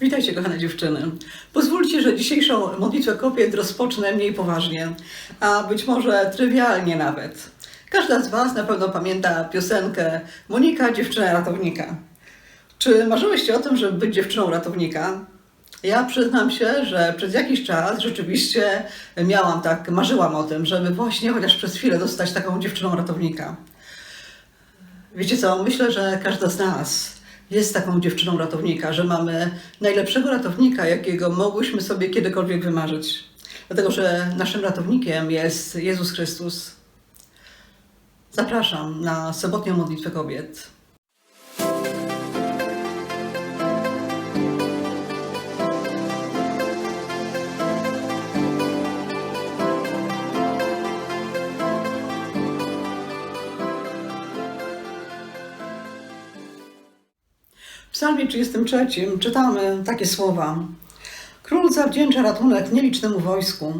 Witajcie, kochane dziewczyny. Pozwólcie, że dzisiejszą modlitwę kobiet rozpocznę mniej poważnie, a być może trywialnie nawet. Każda z Was na pewno pamięta piosenkę Monika, dziewczyna ratownika. Czy marzyłyście o tym, żeby być dziewczyną ratownika? Ja przyznam się, że przez jakiś czas rzeczywiście miałam tak, marzyłam o tym, żeby właśnie chociaż przez chwilę zostać taką dziewczyną ratownika. Wiecie co, myślę, że każda z nas jest taką dziewczyną ratownika, że mamy najlepszego ratownika, jakiego mogłyśmy sobie kiedykolwiek wymarzyć. Dlatego, że naszym ratownikiem jest Jezus Chrystus. Zapraszam na sobotnią modlitwę kobiet. Psalmie 33 czytamy takie słowa. Król zawdzięcza ratunek nielicznemu wojsku.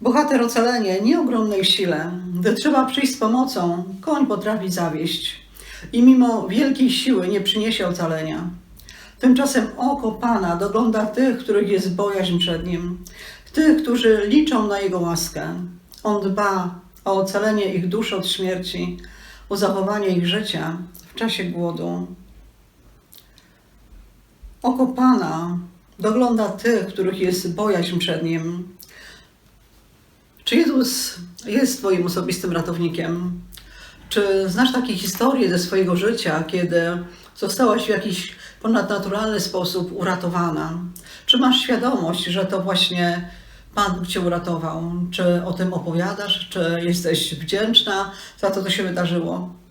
Bohater ocalenie nieogromnej sile. Gdy trzeba przyjść z pomocą, koń potrafi zawieść. I mimo wielkiej siły nie przyniesie ocalenia. Tymczasem oko Pana dogląda tych, których jest bojaźń przed Nim. Tych, którzy liczą na Jego łaskę. On dba o ocalenie ich dusz od śmierci, o zachowanie ich życia w czasie głodu. Oko Pana dogląda tych, których jest bojaźń przed Nim. Czy Jezus jest Twoim osobistym ratownikiem? Czy znasz takie historie ze swojego życia, kiedy zostałaś w jakiś ponadnaturalny sposób uratowana? Czy masz świadomość, że to właśnie Pan Cię uratował? Czy o tym opowiadasz? Czy jesteś wdzięczna za to, co się wydarzyło?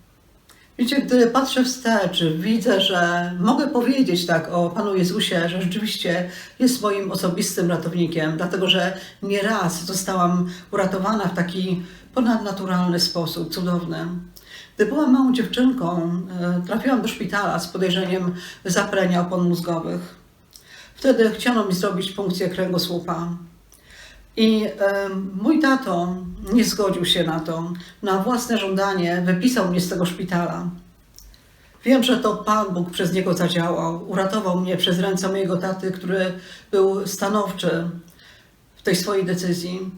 Wiecie, gdy patrzę wstecz, widzę, że mogę powiedzieć tak o Panu Jezusie, że rzeczywiście jest moim osobistym ratownikiem, dlatego że nieraz zostałam uratowana w taki ponadnaturalny sposób, cudowny. Gdy byłam małą dziewczynką, e, trafiłam do szpitala z podejrzeniem zapalenia opon mózgowych. Wtedy chciano mi zrobić punkcję kręgosłupa. I e, mój tato nie zgodził się na to. Na własne żądanie wypisał mnie z tego szpitala. Wiem, że to Pan Bóg przez niego zadziałał. Uratował mnie przez ręce mojego taty, który był stanowczy w tej swojej decyzji.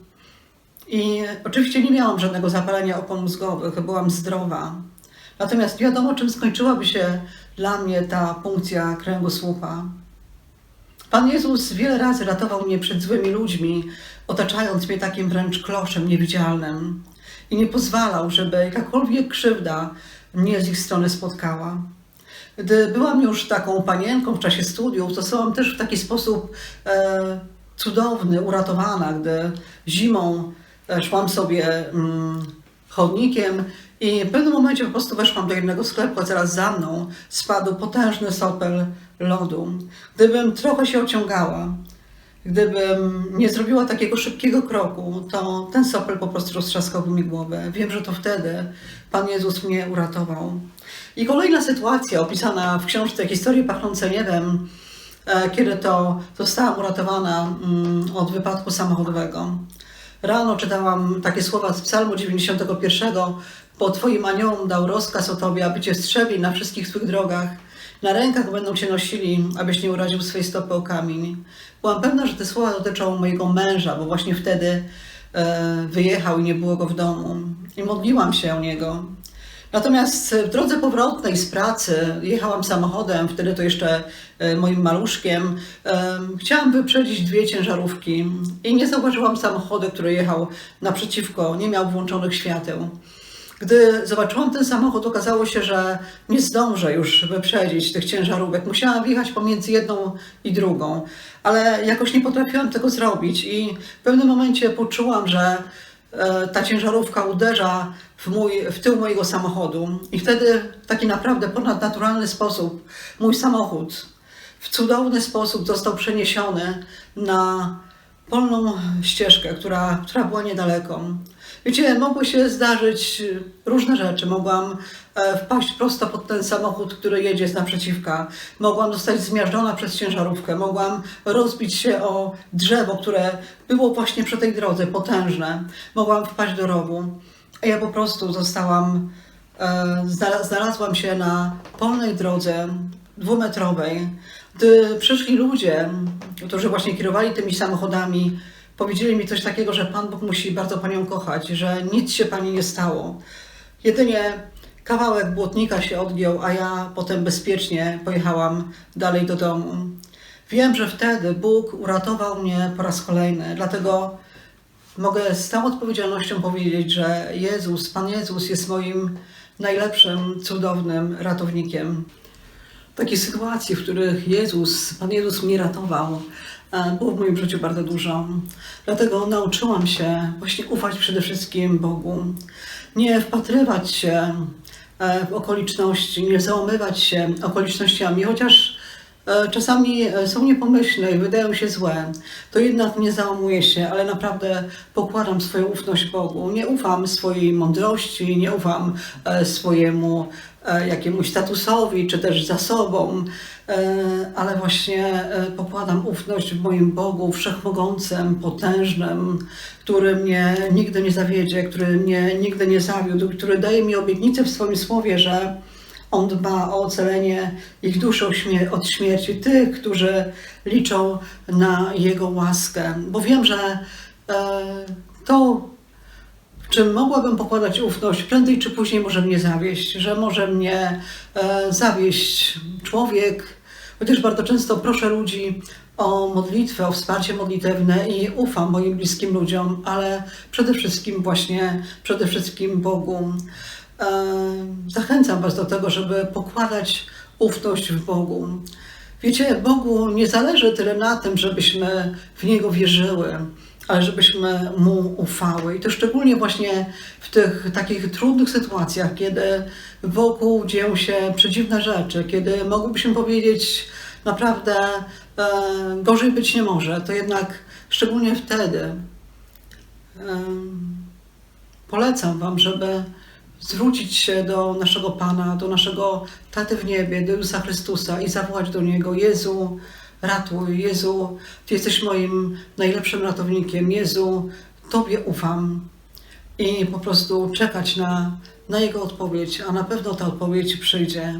I oczywiście nie miałam żadnego zapalenia opon mózgowych, byłam zdrowa. Natomiast wiadomo, czym skończyłaby się dla mnie ta punkcja kręgosłupa. Pan Jezus wiele razy ratował mnie przed złymi ludźmi, otaczając mnie takim wręcz kloszem niewidzialnym i nie pozwalał, żeby jakakolwiek krzywda mnie z ich strony spotkała. Gdy byłam już taką panienką w czasie studiów, zostałam też w taki sposób e, cudowny, uratowana, gdy zimą e, szłam sobie mm, chodnikiem i w pewnym momencie po prostu weszłam do jednego sklepu, a zaraz za mną spadł potężny sopel lodu. Gdybym trochę się ociągała, gdybym nie zrobiła takiego szybkiego kroku, to ten sopel po prostu roztrzaskałby mi głowę. Wiem, że to wtedy Pan Jezus mnie uratował. I kolejna sytuacja opisana w książce Historie pachnące niebem, e, kiedy to zostałam uratowana mm, od wypadku samochodowego. Rano czytałam takie słowa z Psalmu 91. Bo Twoim aniołom dał rozkaz o Tobie, aby Cię strzegli na wszystkich Twych drogach. Na rękach będą Cię nosili, abyś nie uraził swojej stopy o kamień. Byłam pewna, że te słowa dotyczą mojego męża, bo właśnie wtedy e, wyjechał i nie było go w domu. I modliłam się o niego. Natomiast w drodze powrotnej z pracy jechałam samochodem, wtedy to jeszcze e, moim maluszkiem. E, chciałam wyprzedzić dwie ciężarówki i nie zauważyłam samochodu, który jechał naprzeciwko, nie miał włączonych świateł. Gdy zobaczyłam ten samochód, okazało się, że nie zdążę już wyprzedzić tych ciężarówek. Musiałam wjechać pomiędzy jedną i drugą, ale jakoś nie potrafiłam tego zrobić i w pewnym momencie poczułam, że e, ta ciężarówka uderza w, mój, w tył mojego samochodu i wtedy w taki naprawdę ponadnaturalny sposób mój samochód w cudowny sposób został przeniesiony na polną ścieżkę, która, która była niedaleko. Wiecie, mogły się zdarzyć różne rzeczy. Mogłam e, wpaść prosto pod ten samochód, który jedzie z naprzeciwka. Mogłam zostać zmiażdżona przez ciężarówkę. Mogłam rozbić się o drzewo, które było właśnie przy tej drodze, potężne. Mogłam wpaść do rowu. A ja po prostu zostałam, e, znalazłam się na polnej drodze dwumetrowej, Gdy przyszli ludzie, którzy właśnie kierowali tymi samochodami, powiedzieli mi coś takiego, że Pan Bóg musi bardzo Panią kochać, że nic się Pani nie stało. Jedynie kawałek błotnika się odgiął, a ja potem bezpiecznie pojechałam dalej do domu. Wiem, że wtedy Bóg uratował mnie po raz kolejny, dlatego mogę z całą odpowiedzialnością powiedzieć, że Jezus, Pan Jezus jest moim najlepszym, cudownym ratownikiem. Takich sytuacji, w których Jezus, Pan Jezus mnie ratował, e, było w moim życiu bardzo dużo. Dlatego nauczyłam się właśnie ufać przede wszystkim Bogu. Nie wpatrywać się e, w okoliczności, nie załamywać się okolicznościami, chociaż czasami e, są niepomyślne i wydają się złe, to jednak nie załamuję się, ale naprawdę pokładam swoją ufność Bogu. Nie ufam swojej mądrości, nie ufam e, swojemu e, jakiemuś statusowi, czy też zasobom, e, ale właśnie e, pokładam ufność w moim Bogu wszechmogącym, potężnym, który mnie nigdy nie zawiedzie, który mnie nigdy nie zawiódł, który daje mi obietnicę w swoim słowie, że on dba o ocalenie ich duszy od śmierci, tych, którzy liczą na Jego łaskę. Bo wiem, że e, to, w czym mogłabym pokładać ufność, prędzej czy później może mnie zawieść, że może mnie e, zawieść człowiek, chociaż bardzo często proszę ludzi o modlitwę, o wsparcie modlitewne i ufam moim bliskim ludziom, ale przede wszystkim właśnie, przede wszystkim Bogu. Zachęcam Was do tego, żeby pokładać ufność w Bogu. Wiecie, Bogu nie zależy tyle na tym, żebyśmy w Niego wierzyły, ale żebyśmy Mu ufały. I to szczególnie właśnie w tych takich trudnych sytuacjach, kiedy wokół dzieją się przedziwne rzeczy, kiedy mogłybyśmy powiedzieć naprawdę e, gorzej być nie może, to jednak szczególnie wtedy e, polecam Wam, żeby zwrócić się do naszego Pana, do naszego Taty w niebie, do Jezusa Chrystusa i zawołać do Niego: Jezu, ratuj, Jezu, Ty jesteś moim najlepszym ratownikiem, Jezu, Tobie ufam. I po prostu czekać na, na Jego odpowiedź, a na pewno ta odpowiedź przyjdzie.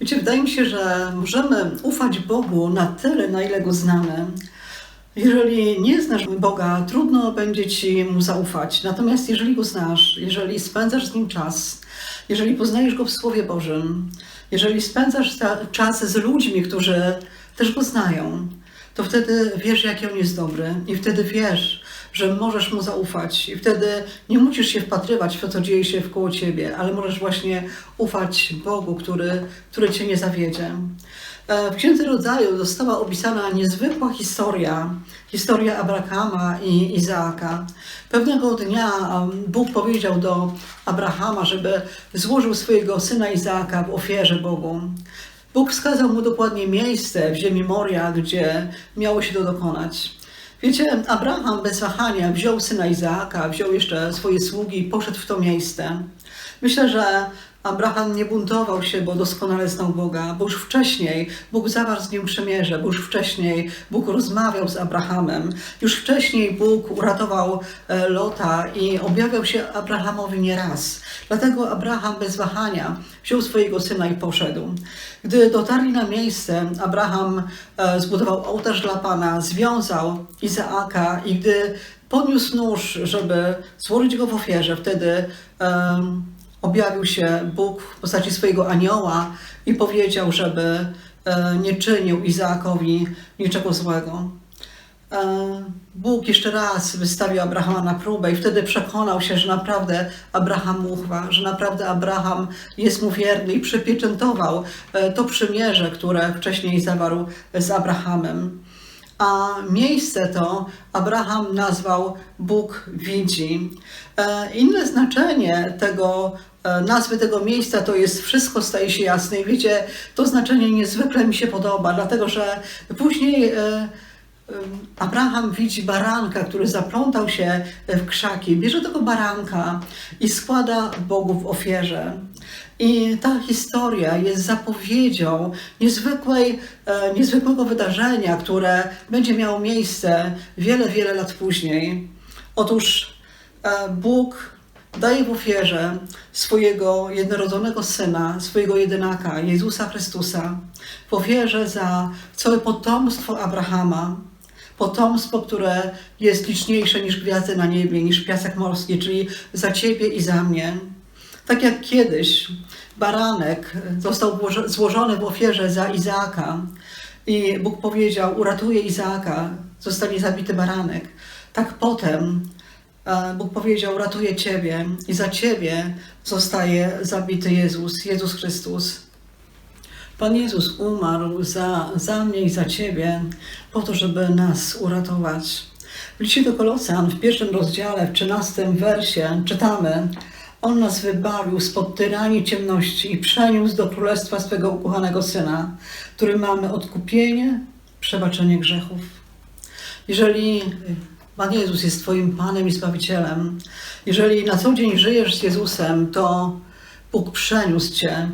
Wiecie, wydaje mi się, że możemy ufać Bogu na tyle, na ile Go znamy. Jeżeli nie znasz Boga, trudno będzie Ci Mu zaufać. Natomiast jeżeli Go znasz, jeżeli spędzasz z Nim czas, jeżeli poznajesz Go w Słowie Bożym, jeżeli spędzasz czas z ludźmi, którzy też Go znają, to wtedy wiesz, jaki On jest dobry i wtedy wiesz, że możesz Mu zaufać i wtedy nie musisz się wpatrywać w to, co dzieje się wkoło Ciebie, ale możesz właśnie ufać Bogu, który, który Cię nie zawiedzie. E, W Księdze Rodzaju została opisana niezwykła historia, historia Abrahama i Izaaka. Pewnego dnia Bóg powiedział do Abrahama, żeby złożył swojego syna Izaaka w ofierze Bogu. Bóg wskazał mu dokładnie miejsce w ziemi Moria, gdzie miało się to dokonać. Wiecie, Abraham bez wahania wziął syna Izaaka, wziął jeszcze swoje sługi i poszedł w to miejsce. Myślę, że Abraham nie buntował się, bo doskonale znał Boga, bo już wcześniej Bóg zawarł z nim przymierze, bo już wcześniej Bóg rozmawiał z Abrahamem, już wcześniej Bóg uratował e, Lota i objawiał się Abrahamowi nieraz. Dlatego Abraham bez wahania wziął swojego syna i poszedł. Gdy dotarli na miejsce, Abraham e, zbudował ołtarz dla Pana, związał Izaaka i gdy podniósł nóż, żeby złożyć go w ofierze, wtedy em, objawił się Bóg w postaci swojego anioła i powiedział, żeby e, nie czynił Izaakowi niczego złego. E, Bóg jeszcze raz wystawił Abrahama na próbę i wtedy przekonał się, że naprawdę Abraham ufa, że naprawdę Abraham jest mu wierny i przypieczętował e, to przymierze, które wcześniej zawarł z Abrahamem. A miejsce to Abraham nazwał Bóg widzi. Inne znaczenie tego, nazwy tego miejsca to jest wszystko staje się jasne. I wiecie, to znaczenie niezwykle mi się podoba, dlatego że później e, Abraham widzi baranka, który zaplątał się w krzaki, bierze tego baranka i składa Bogu w ofierze. I ta historia jest zapowiedzią niezwykłej, e, niezwykłego wydarzenia, które będzie miało miejsce wiele, wiele lat później. Otóż e, Bóg daje w ofierze swojego jednorodzonego Syna, swojego jedynaka, Jezusa Chrystusa, w ofierze za całe potomstwo Abrahama, potomstwo, które jest liczniejsze niż gwiazdy na niebie, niż piasek morski, czyli za Ciebie i za mnie. Tak jak kiedyś baranek został złożony w ofierze za Izaaka i Bóg powiedział, uratuje Izaaka, zostanie zabity baranek. Tak potem Bóg powiedział, uratuje Ciebie i za Ciebie zostaje zabity Jezus, Jezus Chrystus. Pan Jezus umarł za, za mnie i za Ciebie po to, żeby nas uratować. W liście do Kolosan w pierwszym rozdziale, w trzynastym wersie czytamy On nas wybawił spod tyranii ciemności i przeniósł do królestwa swego ukochanego Syna, który mamy odkupienie, przebaczenie grzechów. Jeżeli Pan Jezus jest Twoim Panem i Zbawicielem, jeżeli na co dzień żyjesz z Jezusem, to Bóg przeniósł Cię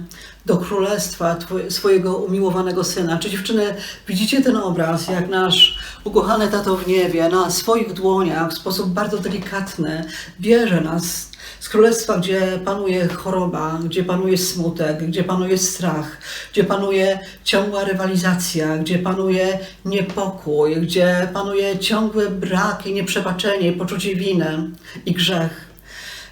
do królestwa swojego umiłowanego syna. Czy dziewczyny, widzicie ten obraz, jak nasz ukochany tato w niebie na swoich dłoniach w sposób bardzo delikatny bierze nas z królestwa, gdzie panuje choroba, gdzie panuje smutek, gdzie panuje strach, gdzie panuje ciągła rywalizacja, gdzie panuje niepokój, gdzie panuje ciągły brak i nieprzebaczenie, poczucie winy i grzech.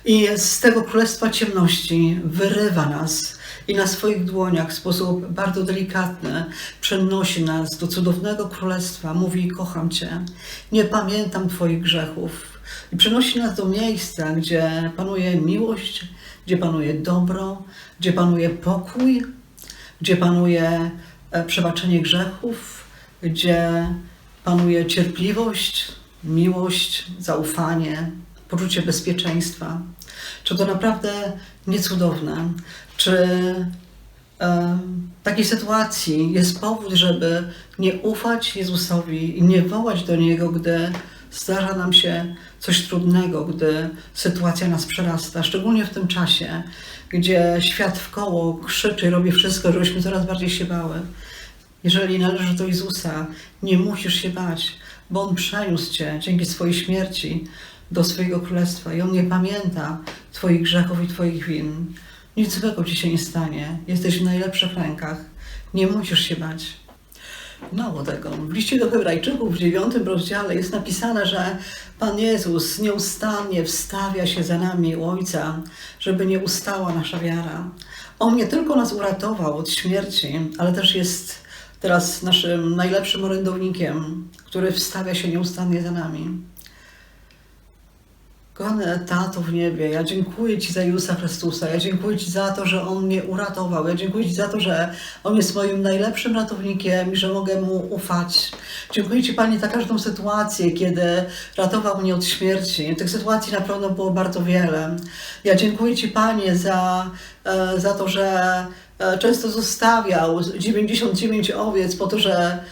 I z tego królestwa ciemności wyrywa nas i na swoich dłoniach w sposób bardzo delikatny przenosi nas do cudownego królestwa. Mówi: Kocham Cię, nie pamiętam Twoich grzechów. I przenosi nas do miejsca, gdzie panuje miłość, gdzie panuje dobro, gdzie panuje pokój, gdzie panuje e, przebaczenie grzechów, gdzie panuje cierpliwość, miłość, zaufanie, poczucie bezpieczeństwa. Czy to naprawdę niecudowne? Czy e, w takiej sytuacji jest powód, żeby nie ufać Jezusowi i nie wołać do Niego, gdy zdarza nam się coś trudnego, gdy sytuacja nas przerasta, szczególnie w tym czasie, gdzie świat w koło krzyczy, robi wszystko, żebyśmy coraz bardziej się bały. Jeżeli należysz do Jezusa, nie musisz się bać, bo On przeniósł Cię dzięki swojej śmierci do swojego królestwa i On nie pamięta Twoich grzechów i Twoich win. Nic złego Ci się nie stanie. Jesteś w najlepszych rękach. Nie musisz się bać. Mało tego, w liście do Hebrajczyków w dziewiątym rozdziale jest napisane, że Pan Jezus nieustannie wstawia się za nami Ojca, żeby nie ustała nasza wiara. On nie tylko nas uratował od śmierci, ale też jest teraz naszym najlepszym orędownikiem, który wstawia się nieustannie za nami. Kochany Tato w niebie, ja dziękuję Ci za Jezusa Chrystusa. Ja dziękuję Ci za to, że On mnie uratował. Ja dziękuję Ci za to, że On jest moim najlepszym ratownikiem i że mogę Mu ufać. Dziękuję Ci, Panie, za każdą sytuację, kiedy ratował mnie od śmierci. Tych sytuacji na pewno było bardzo wiele. Ja dziękuję Ci, Panie, za, e, za to, że e, często zostawiał 99 owiec po to, że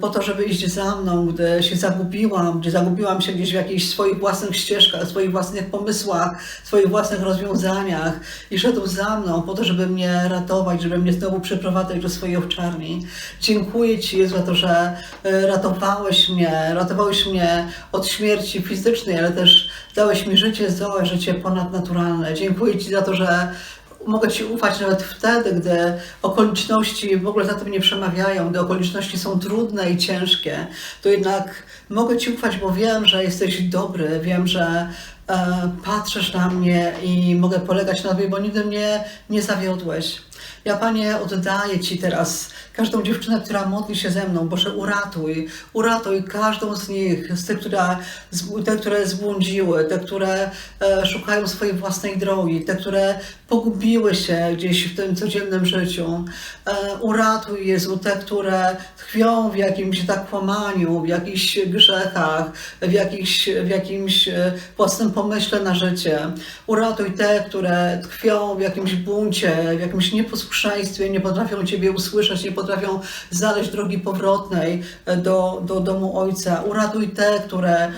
po to, żeby iść za mną, gdy się zagubiłam, gdzie zagubiłam się gdzieś w jakichś swoich własnych ścieżkach, swoich własnych pomysłach, swoich własnych rozwiązaniach i szedł za mną po to, żeby mnie ratować, żeby mnie znowu przyprowadzać do swojej owczarni. Dziękuję Ci, Jezu, za to, że y, ratowałeś mnie, ratowałeś mnie od śmierci fizycznej, ale też dałeś mi życie zdołać, życie ponadnaturalne. Dziękuję Ci za to, że mogę Ci ufać nawet wtedy, gdy okoliczności w ogóle za tym nie przemawiają, gdy okoliczności są trudne i ciężkie, to jednak mogę Ci ufać, bo wiem, że jesteś dobry, wiem, że e, patrzysz na mnie i mogę polegać na Tobie, bo nigdy mnie nie zawiodłeś. Ja, Panie, oddaję Ci teraz każdą dziewczynę, która modli się ze mną. Boże, uratuj, uratuj każdą z nich, z tych, które, te, które zbłądziły, te, które e, szukają swojej własnej drogi, te, które pogubiły się gdzieś w tym codziennym życiu. E, uratuj, Jezu, te, które tkwią w jakimś zakłamaniu, w jakichś grzechach, w, jakichś, w jakimś e, własnym pomyśle na życie. Uratuj te, które tkwią w jakimś buncie, w jakimś nieposłuszeństwie, nie potrafią Ciebie usłyszeć, nie potrafią znaleźć drogi powrotnej e, do, do domu Ojca. Uratuj te, które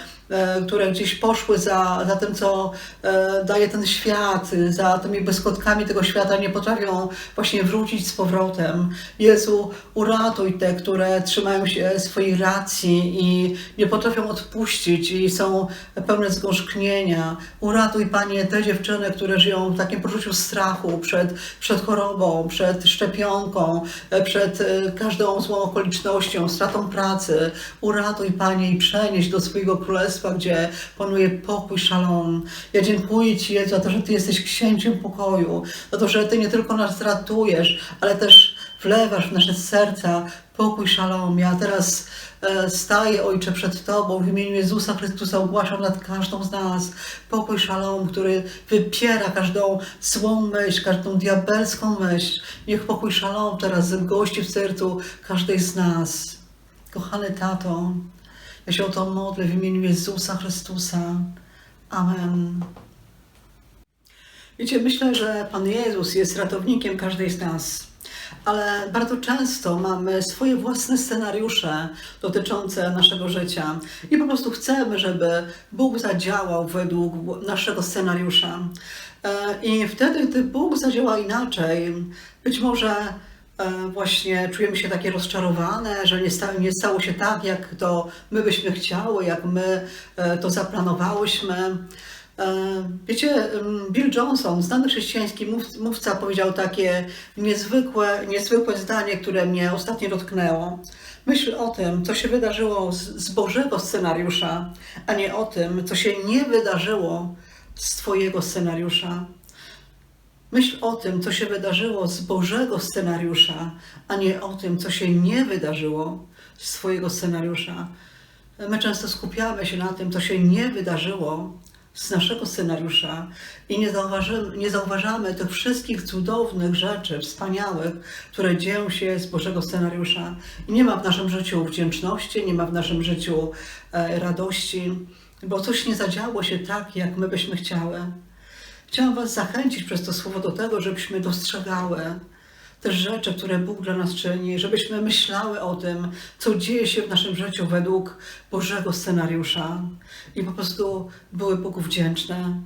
które gdzieś poszły za, za tym, co e, daje ten świat, za tymi błyskotkami tego świata, nie potrafią właśnie wrócić z powrotem. Jezu, uratuj te, które trzymają się swojej racji i nie potrafią odpuścić i są pełne zgorzknienia. Uratuj, Panie, te dziewczyny, które żyją w takim poczuciu strachu przed, przed chorobą, przed szczepionką, e, przed e, każdą złą okolicznością, stratą pracy. Uratuj, Panie, i przenieś do swojego królestwa, gdzie panuje pokój, szalom. Ja dziękuję Ci, Jezu, za to, że Ty jesteś księciem pokoju, za to, że Ty nie tylko nas ratujesz, ale też wlewasz w nasze serca pokój, szalom. Ja teraz e, staję, Ojcze, przed Tobą w imieniu Jezusa Chrystusa, ogłaszam nad każdą z nas pokój, szalom, który wypiera każdą złą myśl, każdą diabelską myśl. Niech pokój, szalom teraz gości w sercu każdej z nas. Kochany Tato, ja się o to modlę w imieniu Jezusa Chrystusa. Amen. Wiecie, myślę, że Pan Jezus jest ratownikiem każdej z nas, ale bardzo często mamy swoje własne scenariusze dotyczące naszego życia i po prostu chcemy, żeby Bóg zadziałał według naszego scenariusza. E, I wtedy, gdy Bóg zadziała inaczej, być może właśnie czujemy się takie rozczarowane, że nie stało, nie stało się tak, jak to my byśmy chciały, jak my e, to zaplanowałyśmy. E, Wiecie, em, Bill Johnson, znany chrześcijański mów- mówca, powiedział takie niezwykłe, niezwykłe zdanie, które mnie ostatnio dotknęło. Myśl o tym, co się wydarzyło z, z Bożego scenariusza, a nie o tym, co się nie wydarzyło z Twojego scenariusza. Myśl o tym, co się wydarzyło z Bożego scenariusza, a nie o tym, co się nie wydarzyło z Twojego scenariusza. My często skupiamy się na tym, co się nie wydarzyło z naszego scenariusza i nie zauważymy, nie zauważamy tych wszystkich cudownych rzeczy, wspaniałych, które dzieją się z Bożego scenariusza. I nie ma w naszym życiu wdzięczności, nie ma w naszym życiu e, radości, bo coś nie zadziało się tak, jak my byśmy chciały. Chciałam Was zachęcić przez to słowo do tego, żebyśmy dostrzegały te rzeczy, które Bóg dla nas czyni, żebyśmy myślały o tym, co dzieje się w naszym życiu według Bożego scenariusza i po prostu były Bogu wdzięczne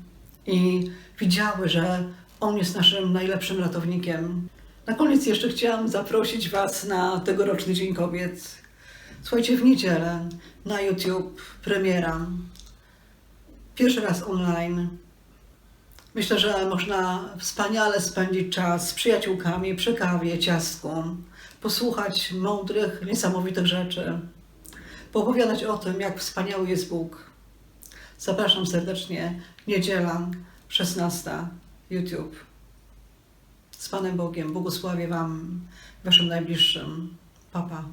i widziały, że On jest naszym najlepszym ratownikiem. Na koniec jeszcze chciałam zaprosić Was na tegoroczny Dzień Kobiet. Słuchajcie, w niedzielę na YouTube premiera. Pierwszy raz online. Myślę, że można wspaniale spędzić czas z przyjaciółkami przy kawie, ciastku, posłuchać mądrych, niesamowitych rzeczy, poopowiadać o tym, jak wspaniały jest Bóg. Zapraszam serdecznie. Niedziela, 16. YouTube. Z Panem Bogiem. Błogosławię Wam, Waszym najbliższym. Papa.